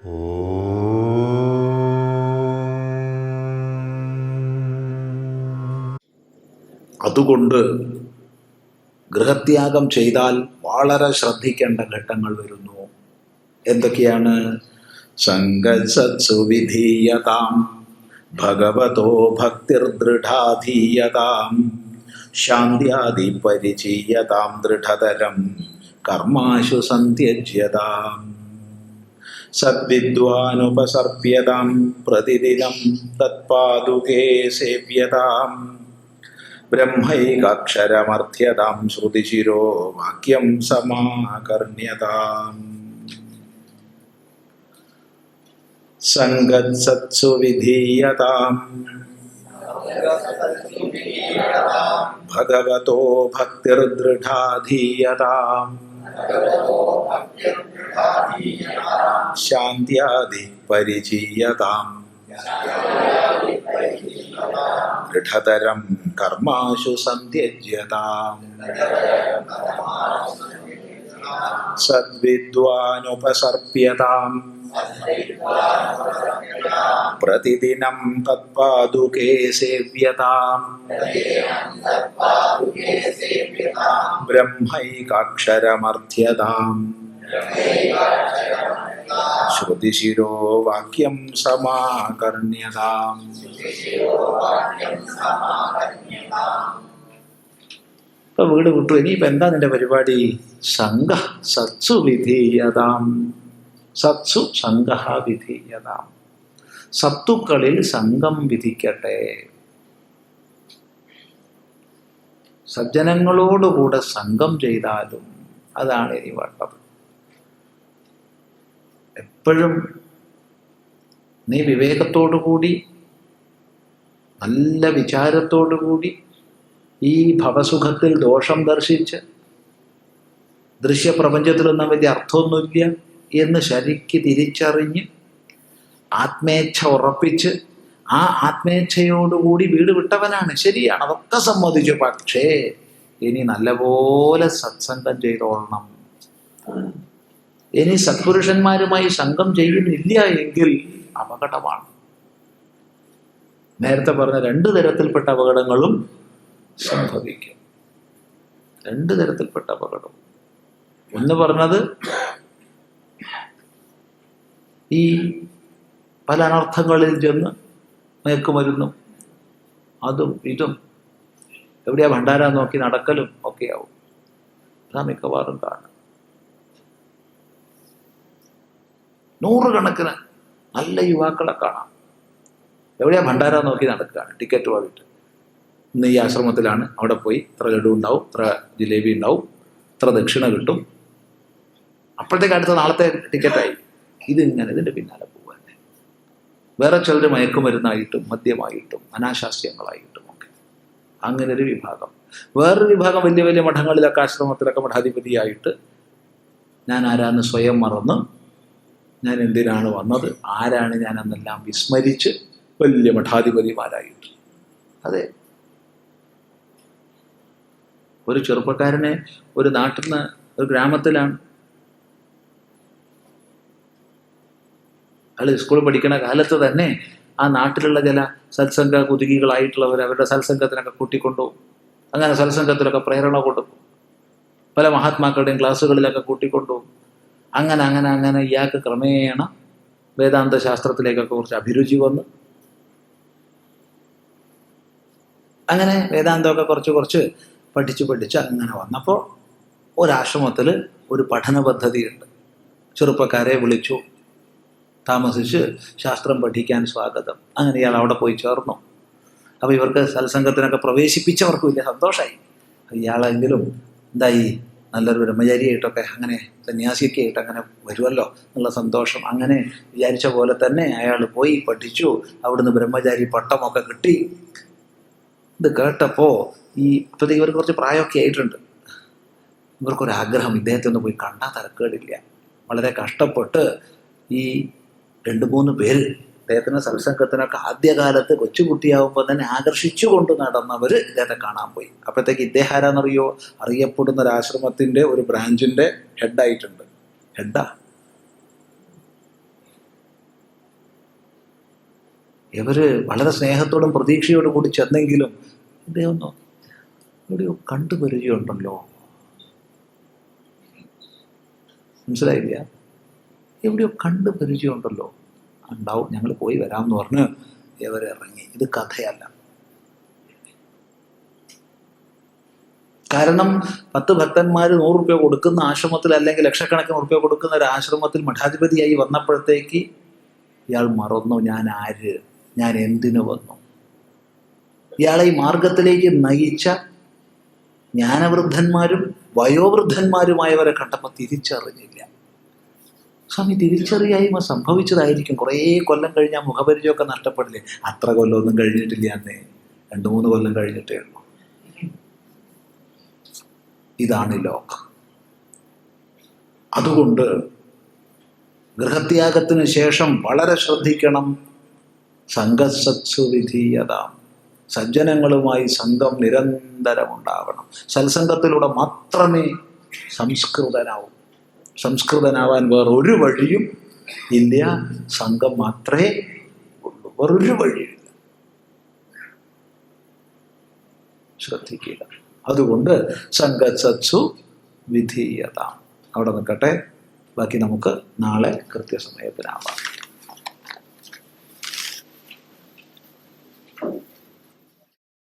അതുകൊണ്ട് ഗൃഹത്യാഗം ചെയ്താൽ വളരെ ശ്രദ്ധിക്കേണ്ട ഘട്ടങ്ങൾ വരുന്നു. എന്തൊക്കെയാണ്? സംഗസത്സുവിധീയതാം ഭഗവതോ ഭക്തിർദൃഢാധീയതാം ശാന്ത്യാദി പരിചീയതാം ദൃഢതരം കർമാശു സന്ത്യജ്യതാം സദ്വിദ്വാനുപസർപ്യതാം പ്രതിദിനം തത്പാദുകേ സേവ്യതാം ബ്രഹ്മൈകാക്ഷരമർത്ഥ്യതാം ശ്രുതിശിരോ വാക്യം സമാകർണ്യതാം സംഗത്സത്സു വിധീയതാം ഭഗവതോ ഭക്തിർദൃഢാധീയതാം ശാന്ത്യാദി പരിചീയതാം ദൃഢതരം കർമാശു സന്ത്യജ്യതാം സദ്വിദ്വാനുപസർപ്യതാം പ്രതിദിനം തത്പാദുകേ സേവ്യതാം ബ്രഹ്മൈകാക്ഷരമർത്ഥ്യതാം ശ്രുതിശിരോ വാക്യം സമാകർണ്യതാം. ഇപ്പൊ വീട് വിട്ടു. ഇനിയിപ്പോ എന്താ നിന്റെ പരിപാടി? സംഘ സത്സു വിധീയതാം. സത്സു സംഘ വിധീയതാം. സത്തുക്കളിൽ സംഘം വിധിക്കട്ടെ. സജ്ജനങ്ങളോടുകൂടെ സംഘം ചെയ്താലും അതാണ് ഇനി വേണ്ടത് എപ്പോഴും നീ വിവേകത്തോടു കൂടി നല്ല വിചാരത്തോടു കൂടി ഈ ഭവസുഖത്തിൽ ദോഷം ദർശിച്ച് ദൃശ്യപ്രപഞ്ചത്തിലൊന്നും വലിയ അർത്ഥമൊന്നുമില്ല എന്ന് ശരിക്ക് തിരിച്ചറിഞ്ഞ് ആത്മേച്ഛ ഉറപ്പിച്ച് ആ ആത്മേച്ഛയോടുകൂടി വീട് വിട്ടവനാണ്. ശരിയാണ് അതൊക്കെ സമ്മതിച്ചു. പക്ഷേ ഇനി നല്ലപോലെ സത്സംഗം ചെയ്തോളണം. ഇനി സത്പുരുഷന്മാരുമായി സംഘം ചെയ്യുന്നില്ല എങ്കിൽ അപകടമാണ്. നേരത്തെ പറഞ്ഞ രണ്ട് തരത്തിൽപ്പെട്ട അപകടങ്ങളും സംഭവിക്കും. രണ്ട് തരത്തിൽപ്പെട്ട അപകടം. ഒന്ന് പറഞ്ഞത് ഈ പല അനർത്ഥങ്ങളിൽ ചെന്ന് മയക്കുമരുന്നും അതും ഇതും എവിടെയാ ഭണ്ഡാര നോക്കി നടക്കലും ഒക്കെയാവും. അതാ മിക്കവാറും കാണും നൂറുകണക്കിന് നല്ല യുവാക്കളെ കാണാം. എവിടെയാ ഭണ്ഡാര നോക്കി നടക്കുകയാണ്. ടിക്കറ്റ് വാങ്ങിയിട്ട്. ഇന്ന് ഈ ആശ്രമത്തിലാണ്. അവിടെ പോയി ഇത്ര ലഡു ഉണ്ടാവും ഇത്ര ജിലേബി ഉണ്ടാവും ഇത്ര ദക്ഷിണ കിട്ടും. അപ്പോഴത്തേക്ക് അടുത്ത നാളത്തെ ടിക്കറ്റായി ഇതിങ്ങനെ ഇതിന്റെ പിന്നാലെ പോകാൻ വേറെ ചിലർ മയക്കുമരുന്നായിട്ടും മദ്യമായിട്ടും അനാശാസ്യങ്ങളായിട്ടും ഒക്കെ. അങ്ങനെ ഒരു വിഭാഗം. വേറൊരു വിഭാഗം വലിയ വലിയ മഠങ്ങളിലൊക്കെ ആശ്രമത്തിലൊക്കെ മഠാധിപതിയായിട്ട് ഞാൻ ആരാന്ന് സ്വയം മറന്ന് ഞാൻ എന്തിനാണ് വന്നത്? ആരാണ് ഞാൻ എന്നെല്ലാം വിസ്മരിച്ച് വലിയ മഠാധിപതിമാരായിട്ട്. അതെ. ഒരു ചെറുപ്പക്കാരനെ ഒരു നാട്ടിൽ നിന്ന് ഒരു ഗ്രാമത്തിലാണ്. അയാൾ സ്കൂളിൽ പഠിക്കുന്ന കാലത്ത് തന്നെ ആ നാട്ടിലുള്ള ചില സത്സംഗ കുതുകികളായിട്ടുള്ളവർ അവരുടെ സത്സംഗത്തിനൊക്കെ കൂട്ടിക്കൊണ്ടുപോകും. അങ്ങനെ സത്സംഗത്തിലൊക്കെ പ്രേരണ കൊടുക്കും. പല മഹാത്മാക്കളുടെയും ക്ലാസ്സുകളിലൊക്കെ കൂട്ടിക്കൊണ്ടുപോകും. അങ്ങനെ അങ്ങനെ അങ്ങനെ ഇയാൾക്ക് ക്രമേണ വേദാന്ത ശാസ്ത്രത്തിലേക്കൊക്കെ കുറച്ച് അഭിരുചി വന്നു. അങ്ങനെ വേദാന്തമൊക്കെ കുറച്ച് കുറച്ച് പഠിച്ച് പഠിച്ച് അങ്ങനെ വന്നപ്പോൾ ഒരാശ്രമത്തിൽ ഒരു പഠന പദ്ധതിയുണ്ട്. ചെറുപ്പക്കാരെ വിളിച്ചു. താമസിച്ച് ശാസ്ത്രം പഠിക്കാൻ സ്വാഗതം. അങ്ങനെ ഇയാൾ അവിടെ പോയി ചേർന്നു. അപ്പോൾ ഇവർക്ക് സത്സംഗത്തിനൊക്കെ പ്രവേശിപ്പിച്ചവർക്ക് വലിയ സന്തോഷമായി ഇയാളെങ്കിലും എന്തായി നല്ലൊരു ബ്രഹ്മചാരിയായിട്ടൊക്കെ അങ്ങനെ സന്യാസിയൊക്കെ ആയിട്ട് അങ്ങനെ വരുമല്ലോ എന്നുള്ള സന്തോഷം. അങ്ങനെ വിചാരിച്ച പോലെ തന്നെ അയാൾ പോയി പഠിച്ചു. അവിടുന്ന് ബ്രഹ്മചാരി പട്ടമൊക്കെ കിട്ടി. ഇത് കേട്ടപ്പോൾ ഈ ഇപ്പോഴത്തേക്ക് ഇവർക്ക് കുറച്ച് പ്രായമൊക്കെ ആയിട്ടുണ്ട്. ഇവർക്കൊരാഗ്രഹം ഇദ്ദേഹത്തെ ഒന്ന് പോയി കണ്ടാൽ തരക്കേടില്ല. വളരെ കഷ്ടപ്പെട്ട് ഈ രണ്ട് മൂന്ന് പേര് അദ്ദേഹത്തിന് സത്സംഗത്തിനൊക്കെ ആദ്യകാലത്ത് കൊച്ചുകുട്ടിയാവുമ്പോൾ തന്നെ ആകർഷിച്ചു കൊണ്ട് നടന്നവർ ഇദ്ദേഹത്തെ കാണാൻ പോയി. അപ്പോഴത്തേക്ക് ഇദ്ദേഹം ആരാന്നറിയോ? അറിയപ്പെടുന്ന ഒരു ആശ്രമത്തിന്റെ ഒരു ബ്രാഞ്ചിന്റെ ഹെഡായിട്ടുണ്ട് ഹെഡാ ഇവർ വളരെ സ്നേഹത്തോടും പ്രതീക്ഷയോടും കൂടി ചെന്നെങ്കിലും ഇദ്ദേഹം എവിടെയോ കണ്ടു പരിചയമുണ്ടല്ലോ. മനസ്സിലായില്ല? എവിടെയോ കണ്ടു പരിചയമുണ്ടല്ലോ. ഉണ്ടാവും. ഞങ്ങൾ പോയി വരാമെന്ന് പറഞ്ഞ് ഇവർ ഇറങ്ങി. ഇത് കഥയല്ല. കാരണം പത്ത് ഭക്തന്മാർ നൂറ് റുപ്യ കൊടുക്കുന്ന ആശ്രമത്തിൽ അല്ലെങ്കിൽ ലക്ഷക്കണക്കിന് റുപ്യ കൊടുക്കുന്ന ഒരു ആശ്രമത്തിൽ മഠാധിപതിയായി വന്നപ്പോഴത്തേക്ക് ഇയാൾ മറന്നു. ഞാൻ ആര്? ഞാൻ എന്തിനു വന്നു? ഇയാളെ ഈ മാർഗത്തിലേക്ക് നയിച്ച ജ്ഞാനവൃദ്ധന്മാരും വയോവൃദ്ധന്മാരുമായവരെ കണ്ടപ്പോൾ തിരിച്ചറിഞ്ഞില്ല. സ്വാമി തിരിച്ചറിയായ്മ സംഭവിച്ചതായിരിക്കും. കുറേ കൊല്ലം കഴിഞ്ഞാൽ മുഖപരിചയമൊക്കെ നഷ്ടപ്പെടില്ലേ? അത്ര കൊല്ലമൊന്നും കഴിഞ്ഞിട്ടില്ല അന്നേ രണ്ട് മൂന്ന് കൊല്ലം കഴിഞ്ഞിട്ടേ ഉള്ളൂ. ഇതാണ് ലോക്ക് അതുകൊണ്ട് ഗൃഹത്യാഗത്തിന് ശേഷം വളരെ ശ്രദ്ധിക്കണം. സംഘസത്സു വിധീയത സജ്ജനങ്ങളുമായി സംഘം നിരന്തരം ഉണ്ടാവണം സത്സംഗത്തിലൂടെ മാത്രമേ സംസ്കൃതനാവൂ. സംസ്കൃതനാവാൻ വേറെ ഒരു വഴിയും ഇല്ല. സംഘം മാത്രമേ ഉള്ളൂ. വേറൊരു വഴിയില്ല. ശ്രദ്ധിക്കുക. അതുകൊണ്ട് സംഘസത്സു വിധീയത. അവിടെ നിൽക്കട്ടെ. ബാക്കി നമുക്ക് നാളെ കൃത്യസമയത്തിനാവാം